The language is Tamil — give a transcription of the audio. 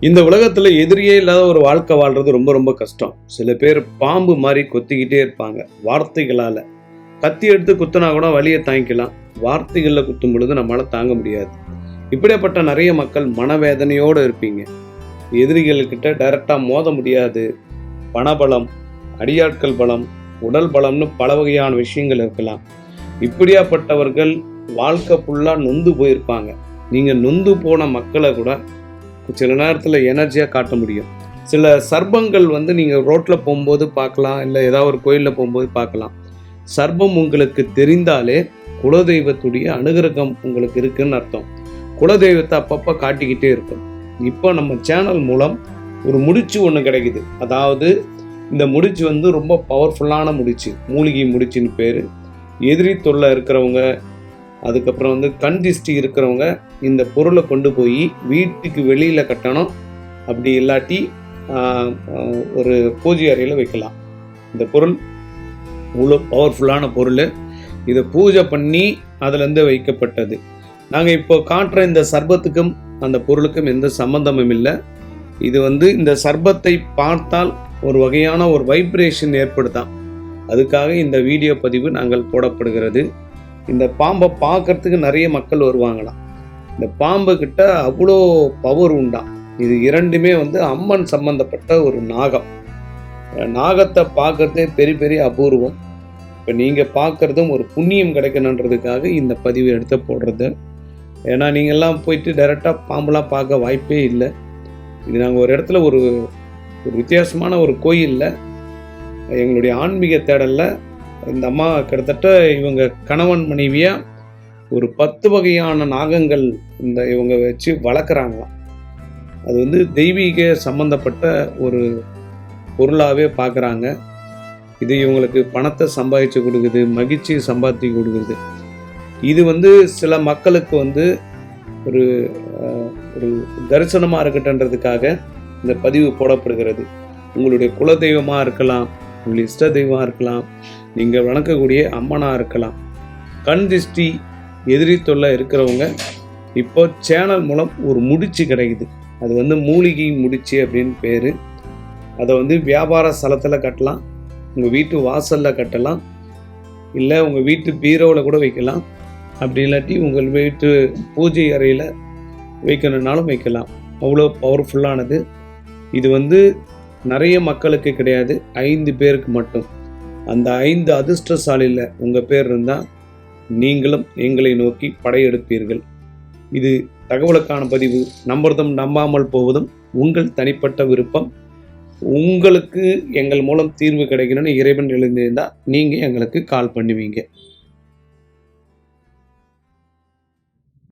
இந்த உலகத்தில் எதிரியே இல்லாத ஒரு வாழ்க்கை வாழ்றது ரொம்ப ரொம்ப கஷ்டம். சில பேர் பாம்பு மாதிரி கொத்திக்கிட்டே இருப்பாங்க. வார்த்தைகளால். கத்தி எடுத்து குத்துனா கூட வழியை தாங்கிக்கலாம். வார்த்தைகளில் குத்தும் பொழுது நம்மளால் தாங்க முடியாது. இப்படியாப்பட்ட நிறைய மக்கள் மனவேதனையோடு இருப்பீங்க. எதிரிகள்கிட்ட டைரெக்டாக மோத முடியாது. பணபலம் அடியாட்கள் பலம் உடல் பலம்னு பல வகையான விஷயங்கள் இருக்கலாம். இப்படியாப்பட்டவர்கள் வாழ்க்கை ஃபுல்லாக நொந்து போயிருப்பாங்க. நீங்கள் நொந்து போன மக்களை கூட சில நேரத்தில் எனர்ஜியாக காட்ட முடியும். சில சர்பங்கள் வந்து நீங்கள் ரோட்டில் போகும்போது பார்க்கலாம் இல்லை ஏதாவது ஒரு கோயிலில் போகும்போது பார்க்கலாம். சர்பம் உங்களுக்கு தெரிந்தாலே குலதெய்வத்துடைய அனுகிரகம் உங்களுக்கு இருக்குன்னு அர்த்தம். குலதெய்வத்தை அப்பப்போ காட்டிக்கிட்டே இருக்கும். இப்போ நம்ம சேனல் மூலம் ஒரு முடிச்சு ஒன்று கிடைக்குது. அதாவது இந்த முடிச்சு வந்து ரொம்ப பவர்ஃபுல்லான முடிச்சு. மூலிகை முடிச்சுன்னு பேர். எதிரி தொல்லை இருக்கிறவங்க அதுக்கப்புறம் வந்து கண் திஷ்டி இருக்கிறவங்க இந்த பொருளை கொண்டு போய் வீட்டுக்கு வெளியில் கட்டணும். அப்படி இல்லாட்டி ஒரு பூஜை அறையில் வைக்கலாம். இந்த பொருள் இவ்வளோ பவர்ஃபுல்லான பொருள். இதை பூஜை பண்ணி அதுலேருந்து வைக்கப்பட்டது. நாங்கள் இப்போ காட்டுற இந்த சர்பத்துக்கும் அந்த பொருளுக்கும் எந்த சம்பந்தமும் இல்லை. இது வந்து இந்த சர்பத்தை பார்த்தால் ஒரு வகையான ஒரு வைப்ரேஷன் ஏற்படுத்தாம் அதுக்காக இந்த வீடியோ பதிவு நாங்கள் போடப்படுகிறது. இந்த பாம்பை பார்க்கறதுக்கு நிறைய மக்கள் வருவாங்களாம். இந்த பாம்பு கிட்ட அவ்வளோ பவர் உண்டாம். இது இரண்டுமே வந்து அம்மன் சம்பந்தப்பட்ட ஒரு நாகம். நாகத்தை பார்க்கறதே பெரிய பெரிய அபூர்வம். இப்போ நீங்கள் பார்க்குறதும் ஒரு புண்ணியம் கிடைக்கணுன்றதுக்காக இந்த பதிவு எடுத்து போடுறது. ஏன்னா நீங்கள்லாம் போயிட்டு டைரெக்டாக பாம்புலாம் பார்க்க வாய்ப்பே இல்லை. இது நாங்கள் ஒரு இடத்துல ஒரு ஒரு வித்தியாசமான ஒரு கோயிலில் எங்களுடைய ஆன்மீக தேடலில் இந்த அம்மா கிட்டத்தட்ட இவங்க கணவன் மனைவியாக ஒரு பத்து வகையான நாகங்கள் இந்த இவங்க வச்சு வளர்க்குறாங்களாம். அது வந்து தெய்வீக சம்பந்தப்பட்ட ஒரு பொருளாகவே பார்க்குறாங்க இது இவங்களுக்கு பணத்தை சம்பாதிச்சு கொடுக்குது மகிழ்ச்சியை சம்பாதிச்சு கொடுக்குது. இது வந்து சில மக்களுக்கு வந்து ஒரு ஒரு தரிசனமாக இருக்கட்டுன்றதுக்காக இந்த பதிவு போடப்படுகிறது. உங்களுடைய குலதெய்வமாக இருக்கலாம் உங்கள் இஷ்ட தெய்வமாக இருக்கலாம். நீங்கள் வணங்கக்கூடிய அம்மனாக இருக்கலாம். கண் திஷ்டி எதிரி தொல்லை இருக்கிறவங்க இப்போ சேனல் மூலம் ஒரு முடிச்சு கிடைக்குது. அது வந்து மூலிகை முடிச்சு அப்படின்னு பேர். அதை வந்து வியாபார ஸ்தலத்தில் கட்டலாம். உங்கள் வீட்டு வாசலில் கட்டலாம். இல்லை உங்கள் வீட்டு பீரோவில் கூட வைக்கலாம். அப்படி இல்லாட்டி உங்கள் வீட்டு பூஜை அறையில் வைக்கணுன்னாலும் வைக்கலாம். அவ்வளோ பவர்ஃபுல்லானது இது வந்து நிறைய மக்களுக்கு கிடையாது ஐந்து பேருக்கு மட்டும். அந்த ஐந்து அதிர்ஷ்டசாலியில் உங்கள் பேர் இருந்தால் நீங்களும் எங்களை நோக்கி படையெடுப்பீர்கள். இது தகவலுக்கான பதிவு. நம்புறதும் நம்பாமல் போவதும் உங்கள் தனிப்பட்ட விருப்பம். உங்களுக்கு எங்கள் மூலம் தீர்வு கிடைக்கணும்னு இறைவன் எழுந்திருந்தால் நீங்கள் எங்களுக்கு கால் பண்ணுவீங்க.